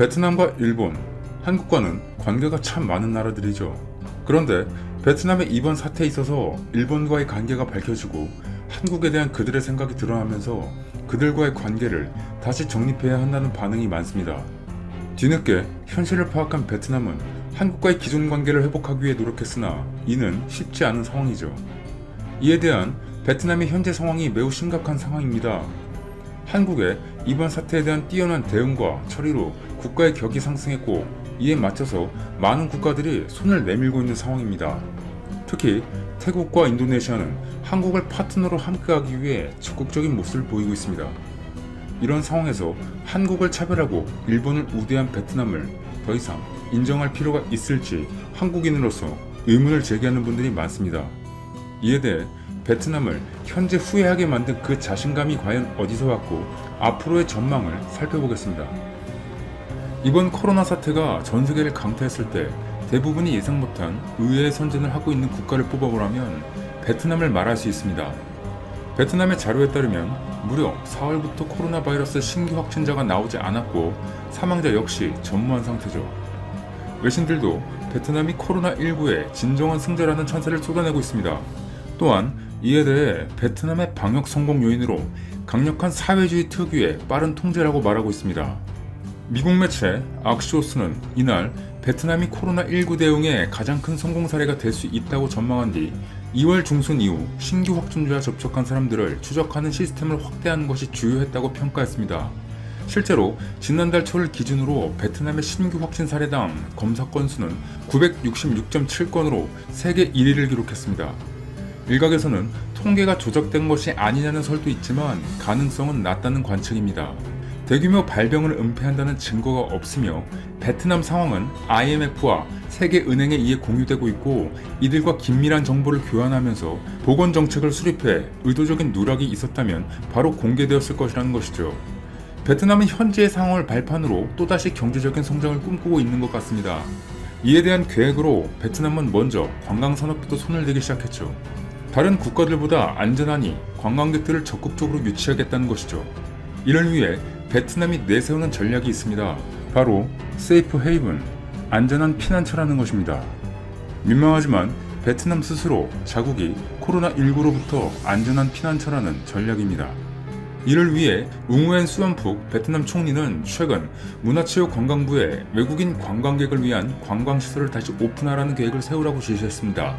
베트남과 일본, 한국과는 관계가 참 많은 나라들이죠. 그런데 베트남의 이번 사태에 있어서 일본과의 관계가 밝혀지고 한국에 대한 그들의 생각이 드러나면서 그들과의 관계를 다시 정립해야 한다는 반응이 많습니다. 뒤늦게 현실을 파악한 베트남은 한국과의 기존 관계를 회복하기 위해 노력했으나 이는 쉽지 않은 상황이죠. 이에 대한 베트남의 현재 상황이 매우 심각한 상황입니다. 한국의 이번 사태에 대한 뛰어난 대응과 처리로 국가의 격이 상승했고 이에 맞춰서 많은 국가들이 손을 내밀고 있는 상황입니다. 특히 태국과 인도네시아는 한국을 파트너로 함께하기 위해 적극적인 모습을 보이고 있습니다. 이런 상황에서 한국을 차별하고 일본을 우대한 베트남을 더 이상 인정할 필요가 있을지 한국인으로서 의문을 제기하는 분들이 많습니다. 이에 대해 베트남을 현재 후회하게 만든 그 자신감이 과연 어디서 왔고 앞으로의 전망을 살펴보겠습니다. 이번 코로나 사태가 전 세계를 강타했을 때 대부분이 예상 못한 의외의 선전을 하고 있는 국가를 뽑아보라면 베트남을 말할 수 있습니다. 베트남의 자료에 따르면 무려 4월부터 코로나 바이러스 신규 확진자가 나오지 않았고 사망자 역시 전무한 상태죠. 외신들도 베트남이 코로나19의 진정한 승자라는 찬사를 쏟아내고 있습니다. 또한 이에 대해 베트남의 방역 성공 요인으로 강력한 사회주의 특유의 빠른 통제라고 말하고 있습니다. 미국 매체 악시오스는 이날 베트남이 코로나19 대응의 가장 큰 성공 사례가 될 수 있다고 전망한 뒤 2월 중순 이후 신규 확진자와 접촉한 사람들을 추적하는 시스템을 확대하는 것이 주요했다고 평가했습니다. 실제로 지난달 초를 기준으로 베트남의 신규 확진 사례당 검사 건수는 966.7건으로 세계 1위를 기록했습니다. 일각에서는 통계가 조작된 것이 아니냐는 설도 있지만 가능성은 낮다는 관측입니다. 대규모 발병을 은폐한다는 증거가 없으며 베트남 상황은 IMF와 세계은행에 의해 공유되고 있고 이들과 긴밀한 정보를 교환하면서 보건 정책을 수립해 의도적인 누락이 있었다면 바로 공개되었을 것이라는 것이죠. 베트남은 현재의 상황을 발판으로 또다시 경제적인 성장을 꿈꾸고 있는 것 같습니다. 이에 대한 계획으로 베트남은 먼저 관광산업부터 손을 대기 시작했죠. 다른 국가들보다 안전하니 관광객들을 적극적으로 유치하겠다는 것이죠. 이를 위해 베트남이 내세우는 전략이 있습니다. 바로 세이프 헤이븐, 안전한 피난처라는 것입니다. 민망하지만 베트남 스스로 자국이 코로나19로부터 안전한 피난처라는 전략입니다. 이를 위해 웅우엔 수원푹 베트남 총리는 최근 문화체육관광부에 외국인 관광객을 위한 관광시설을 다시 오픈하라는 계획을 세우라고 지시했습니다.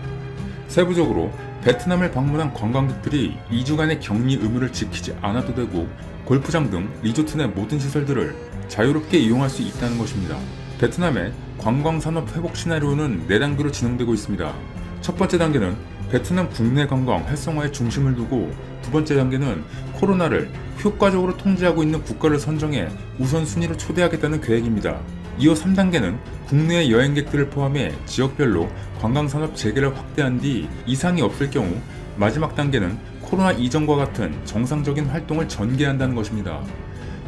세부적으로 베트남을 방문한 관광객들이 2주간의 격리 의무를 지키지 않아도 되고 골프장 등 리조트 내 모든 시설들을 자유롭게 이용할 수 있다는 것입니다. 베트남의 관광산업 회복 시나리오는 4단계로 진행되고 있습니다. 첫 번째 단계는 베트남 국내 관광 활성화에 중심을 두고 두 번째 단계는 코로나를 효과적으로 통제하고 있는 국가를 선정해 우선순위로 초대하겠다는 계획입니다. 이어 3단계는 국내 여행객들을 포함해 지역별로 관광산업 재개를 확대한 뒤 이상이 없을 경우 마지막 단계는 코로나 이전과 같은 정상적인 활동을 전개한다는 것입니다.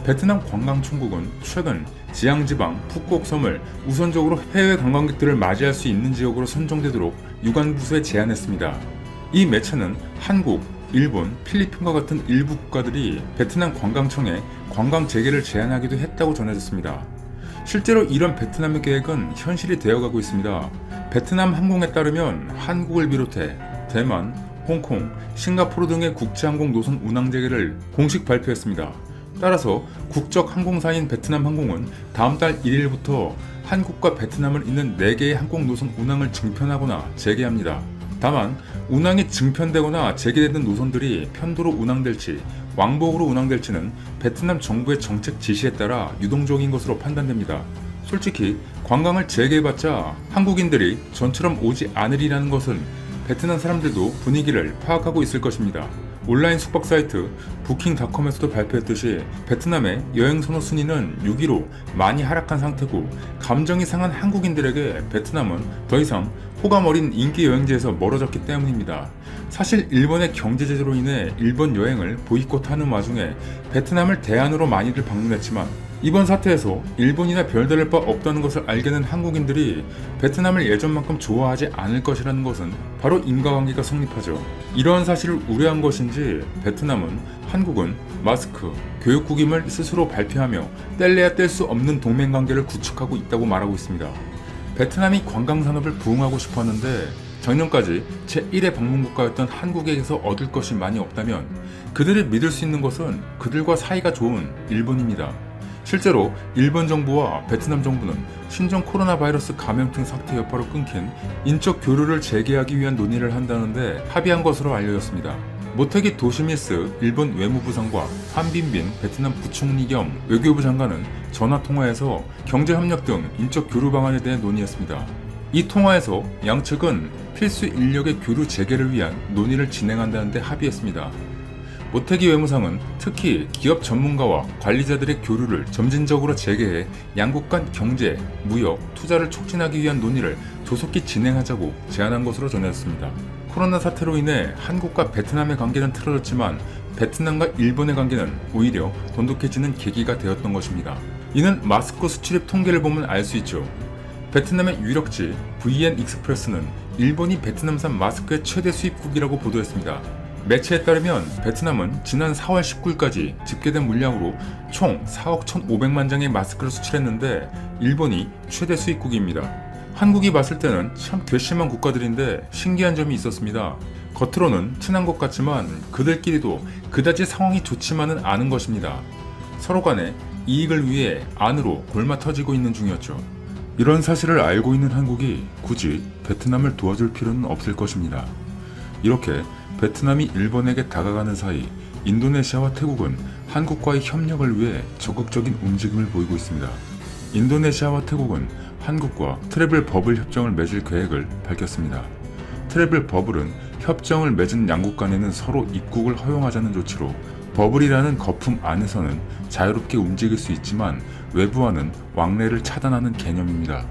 베트남 관광총국은 최근 지양지방 푸꾸옥 섬을 우선적으로 해외 관광객들을 맞이할 수 있는 지역으로 선정되도록 유관부서에 제안했습니다. 이 매체는 한국, 일본, 필리핀과 같은 일부 국가들이 베트남 관광청에 관광 재개를 제안하기도 했다고 전해졌습니다. 실제로 이런 베트남의 계획은 현실이 되어가고 있습니다. 베트남 항공에 따르면 한국을 비롯해 대만, 홍콩, 싱가포르 등의 국제항공 노선 운항 재개를 공식 발표했습니다. 따라서 국적 항공사인 베트남 항공은 다음 달 1일부터 한국과 베트남을 잇는 4개의 항공 노선 운항을 증편하거나 재개합니다. 다만 운항이 증편되거나 재개되는 노선들이 편도로 운항될지 왕복으로 운항될지는 베트남 정부의 정책 지시에 따라 유동적인 것으로 판단됩니다. 솔직히 관광을 재개해봤자 한국인들이 전처럼 오지 않으리라는 것은 베트남 사람들도 분위기를 파악하고 있을 것입니다. 온라인 숙박 사이트 부킹닷컴에서도 발표했듯이 베트남의 여행 선호 순위는 6위로 많이 하락한 상태고 감정이 상한 한국인들에게 베트남은 더 이상 호감 어린 인기 여행지에서 멀어졌기 때문입니다. 사실 일본의 경제 제재로 인해 일본 여행을 보이콧하는 와중에 베트남을 대안으로 많이들 방문했지만 이번 사태에서 일본이나 별다를 바 없다는 것을 알게 된 한국인들이 베트남을 예전만큼 좋아하지 않을 것이라는 것은 바로 인과관계가 성립하죠. 이러한 사실을 우려한 것인지 베트남은 한국은 마스크, 교육국임을 스스로 발표하며 뗄래야 뗄 수 없는 동맹관계를 구축하고 있다고 말하고 있습니다. 베트남이 관광산업을 부흥하고 싶어 하는데 작년까지 제1의 방문국가였던 한국에게서 얻을 것이 많이 없다면 그들이 믿을 수 있는 것은 그들과 사이가 좋은 일본입니다. 실제로 일본 정부와 베트남 정부는 신종 코로나 바이러스 감염증 사태 여파로 끊긴 인적 교류를 재개하기 위한 논의를 한다는데 합의한 것으로 알려졌습니다. 모테기 도시미스 일본 외무부상과 한빈빈 베트남 부총리 겸 외교부 장관은 전화 통화에서 경제 협력 등 인적 교류 방안에 대해 논의했습니다. 이 통화에서 양측은 필수 인력의 교류 재개를 위한 논의를 진행한다는데 합의했습니다. 모태기 외무상은 특히 기업 전문가와 관리자들의 교류를 점진적으로 재개해 양국 간 경제, 무역, 투자를 촉진하기 위한 논의를 조속히 진행하자고 제안한 것으로 전해졌습니다. 코로나 사태로 인해 한국과 베트남의 관계는 틀어졌지만 베트남과 일본의 관계는 오히려 돈독해지는 계기가 되었던 것입니다. 이는 마스크 수출입 통계를 보면 알 수 있죠. 베트남의 유력지 VN 익스프레스는 일본이 베트남산 마스크의 최대 수입국이라고 보도했습니다. 매체에 따르면 베트남은 지난 4월 19일까지 집계된 물량으로 총 4억 1,500만 장의 마스크를 수출했는데 일본이 최대 수입국입니다. 한국이 봤을 때는 참 괘씸한 국가들인데 신기한 점이 있었습니다. 겉으로는 친한 것 같지만 그들끼리도 그다지 상황이 좋지만은 않은 것입니다. 서로 간에 이익을 위해 안으로 골마 터지고 있는 중이었죠. 이런 사실을 알고 있는 한국이 굳이 베트남을 도와줄 필요는 없을 것입니다. 이렇게 베트남이 일본에게 다가가는 사이 인도네시아와 태국은 한국과의 협력을 위해 적극적인 움직임을 보이고 있습니다. 인도네시아와 태국은 한국과 트래블 버블 협정을 맺을 계획을 밝혔습니다. 트래블 버블은 협정을 맺은 양국 간에는 서로 입국을 허용하자는 조치로 버블이라는 거품 안에서는 자유롭게 움직일 수 있지만 외부와는 왕래를 차단하는 개념입니다.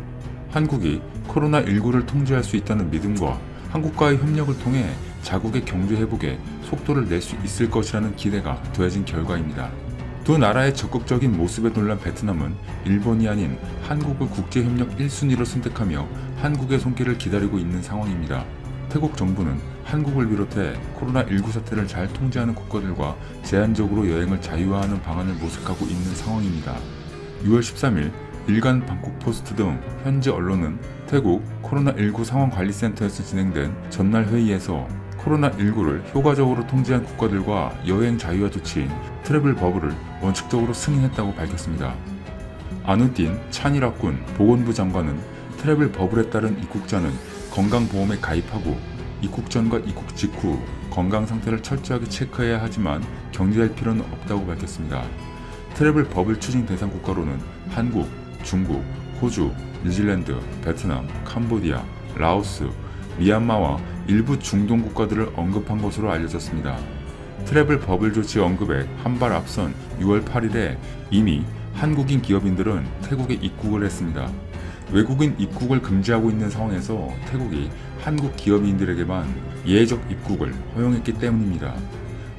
한국이 코로나19를 통제할 수 있다는 믿음과 한국과의 협력을 통해 자국의 경제 회복에 속도를 낼 수 있을 것이라는 기대가 더해진 결과입니다. 두 나라의 적극적인 모습에 놀란 베트남은 일본이 아닌 한국을 국제협력 1순위로 선택하며 한국의 손길을 기다리고 있는 상황입니다. 태국 정부는 한국을 비롯해 코로나19 사태를 잘 통제하는 국가들과 제한적으로 여행을 자유화하는 방안을 모색하고 있는 상황입니다. 6월 13일 일간 방콕 포스트 등 현지 언론은 태국 코로나19 상황관리센터에서 진행된 전날 회의에서 코로나19를 효과적으로 통제한 국가들과 여행 자유화 조치인 트래블 버블을 원칙적으로 승인했다고 밝혔습니다. 아누틴 찬이라군 보건부 장관은 트래블 버블에 따른 입국자는 건강보험에 가입하고 입국 전과 입국 직후 건강 상태를 철저하게 체크해야 하지만 격리할 필요는 없다고 밝혔습니다. 트래블 버블 추진 대상 국가로는 한국, 중국, 호주, 뉴질랜드, 베트남, 캄보디아, 라오스, 미얀마와 일부 중동 국가들을 언급한 것으로 알려졌습니다. 트래블 버블 조치 언급에 한 발 앞선 6월 8일에 이미 한국인 기업인들은 태국에 입국을 했습니다. 외국인 입국을 금지하고 있는 상황에서 태국이 한국 기업인들에게만 예외적 입국을 허용했기 때문입니다.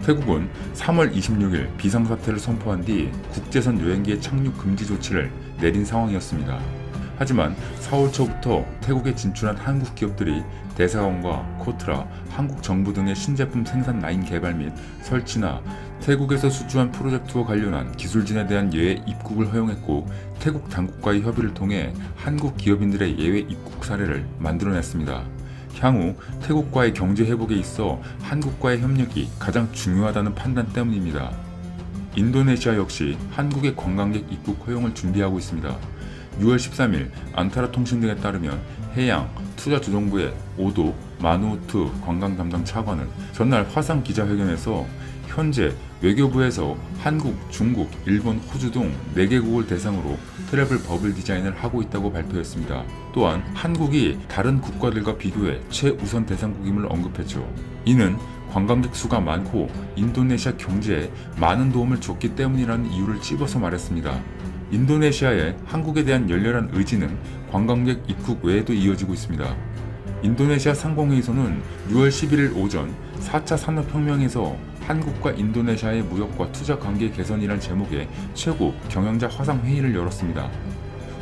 태국은 3월 26일 비상사태를 선포한 뒤 국제선 여행기의 착륙 금지 조치를 내린 상황이었습니다. 하지만 4월 초부터 태국에 진출한 한국 기업들이 대사관과 코트라, 한국 정부 등의 신제품 생산 라인 개발 및 설치나 태국에서 수주한 프로젝트와 관련한 기술진에 대한 예외 입국을 허용했고 태국 당국과의 협의를 통해 한국 기업인들의 예외 입국 사례를 만들어냈습니다. 향후 태국과의 경제 회복에 있어 한국과의 협력이 가장 중요하다는 판단 때문입니다. 인도네시아 역시 한국의 관광객 입국 허용을 준비하고 있습니다. 6월 13일 안타라 통신 등에 따르면 해양 투자조정부의 오도 마누우트 관광 담당 차관은 전날 화상 기자회견에서 현재 외교부에서 한국, 중국, 일본, 호주 등 4개국을 대상으로 트래블 버블 디자인을 하고 있다고 발표했습니다. 또한 한국이 다른 국가들과 비교해 최우선 대상국임을 언급했죠. 이는 관광객 수가 많고 인도네시아 경제에 많은 도움을 줬기 때문이라는 이유를 찝어서 말했습니다. 인도네시아의 한국에 대한 열렬한 의지는 관광객 입국 외에도 이어지고 있습니다. 인도네시아 상공회의소는 6월 11일 오전 4차 산업혁명에서 한국과 인도네시아의 무역과 투자 관계 개선이란 제목의 최고 경영자 화상 회의를 열었습니다.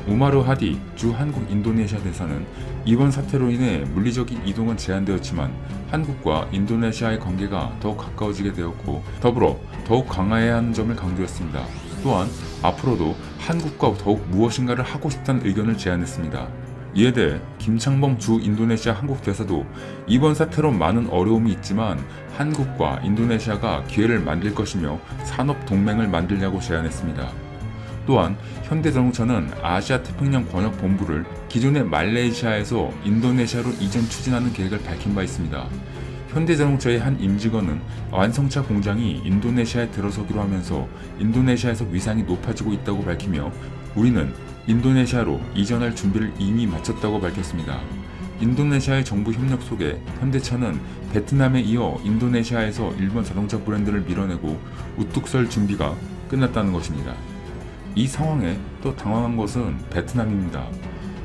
우마르 하디 주 한국 인도네시아 대사는 이번 사태로 인해 물리적인 이동은 제한되었지만 한국과 인도네시아의 관계가 더욱 가까워지게 되었고 더불어 더욱 강화해야 하는 점을 강조했습니다. 또한 앞으로도 한국과 더욱 무엇인가를 하고 싶다는 의견을 제안했습니다. 이에 대해 김창범 주 인도네시아 한국 대사도 이번 사태로 많은 어려움이 있지만 한국과 인도네시아가 기회를 만들 것이며 산업 동맹을 만들냐고 제안했습니다. 또한 현대자동차는 아시아 태평양 권역 본부를 기존의 말레이시아에서 인도네시아로 이전 추진하는 계획을 밝힌 바 있습니다. 현대자동차의 한 임직원은 완성차 공장이 인도네시아에 들어서기로 하면서 인도네시아에서 위상이 높아지고 있다고 밝히며 우리는 인도네시아로 이전할 준비를 이미 마쳤다고 밝혔습니다. 인도네시아의 정부 협력 속에 현대차는 베트남에 이어 인도네시아에서 일본 자동차 브랜드를 밀어내고 우뚝 설 준비가 끝났다는 것입니다. 이 상황에 또 당황한 것은 베트남입니다.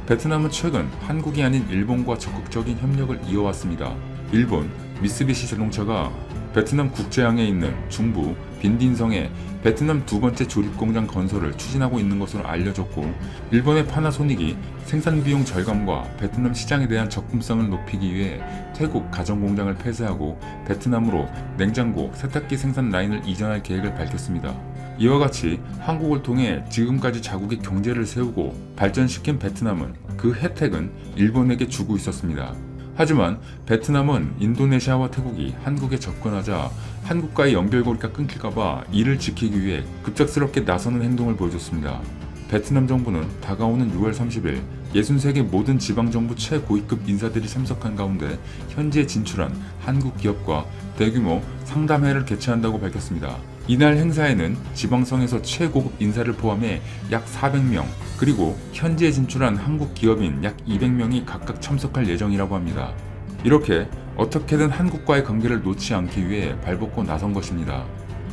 베트남은 최근 한국이 아닌 일본과 적극적인 협력을 이어왔습니다. 일본 미쓰비시 자동차가 베트남 국제항에 있는 중부 빈딘성에 베트남 두 번째 조립 공장 건설을 추진하고 있는 것으로 알려졌고 일본의 파나소닉이 생산 비용 절감과 베트남 시장에 대한 접근성을 높이기 위해 태국 가전 공장을 폐쇄하고 베트남으로 냉장고, 세탁기 생산 라인을 이전할 계획을 밝혔습니다. 이와 같이 한국을 통해 지금까지 자국의 경제를 세우고 발전시킨 베트남은 그 혜택은 일본에게 주고 있었습니다. 하지만 베트남은 인도네시아와 태국이 한국에 접근하자 한국과의 연결고리가 끊길까봐 이를 지키기 위해 급작스럽게 나서는 행동을 보여줬습니다. 베트남 정부는 다가오는 6월 30일 63개 모든 지방정부 최고위급 인사들이 참석한 가운데 현지에 진출한 한국 기업과 대규모 상담회를 개최한다고 밝혔습니다. 이날 행사에는 지방성에서 최고급 인사를 포함해 약 400명, 그리고 현지에 진출한 한국 기업인 약 200명이 각각 참석할 예정이라고 합니다. 이렇게 어떻게든 한국과의 관계를 놓지 않기 위해 발벗고 나선 것입니다.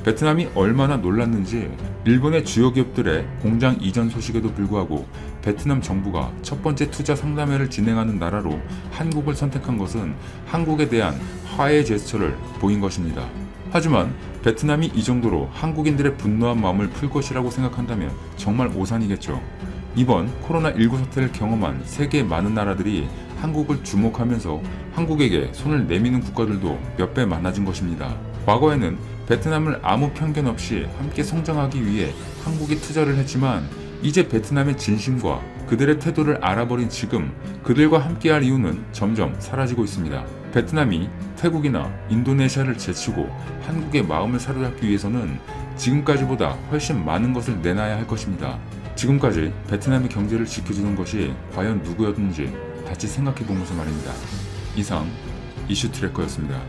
베트남이 얼마나 놀랐는지 일본의 주요 기업들의 공장 이전 소식에도 불구하고 베트남 정부가 첫 번째 투자 상담회를 진행하는 나라로 한국을 선택한 것은 한국에 대한 화해 제스처를 보인 것입니다. 하지만 베트남이 이 정도로 한국인들의 분노한 마음을 풀 것이라고 생각한다면 정말 오산이겠죠. 이번 코로나19 사태를 경험한 세계 많은 나라들이 한국을 주목하면서 한국에게 손을 내미는 국가들도 몇 배 많아진 것입니다. 과거에는 베트남을 아무 편견 없이 함께 성장하기 위해 한국이 투자를 했지만 이제 베트남의 진심과 그들의 태도를 알아버린 지금 그들과 함께할 이유는 점점 사라지고 있습니다. 베트남이 태국이나 인도네시아를 제치고 한국의 마음을 사로잡기 위해서는 지금까지보다 훨씬 많은 것을 내놔야 할 것입니다. 지금까지 베트남의 경제를 지켜주는 것이 과연 누구였는지 다시 생각해 보면서 말입니다. 이상 이슈 트래커였습니다.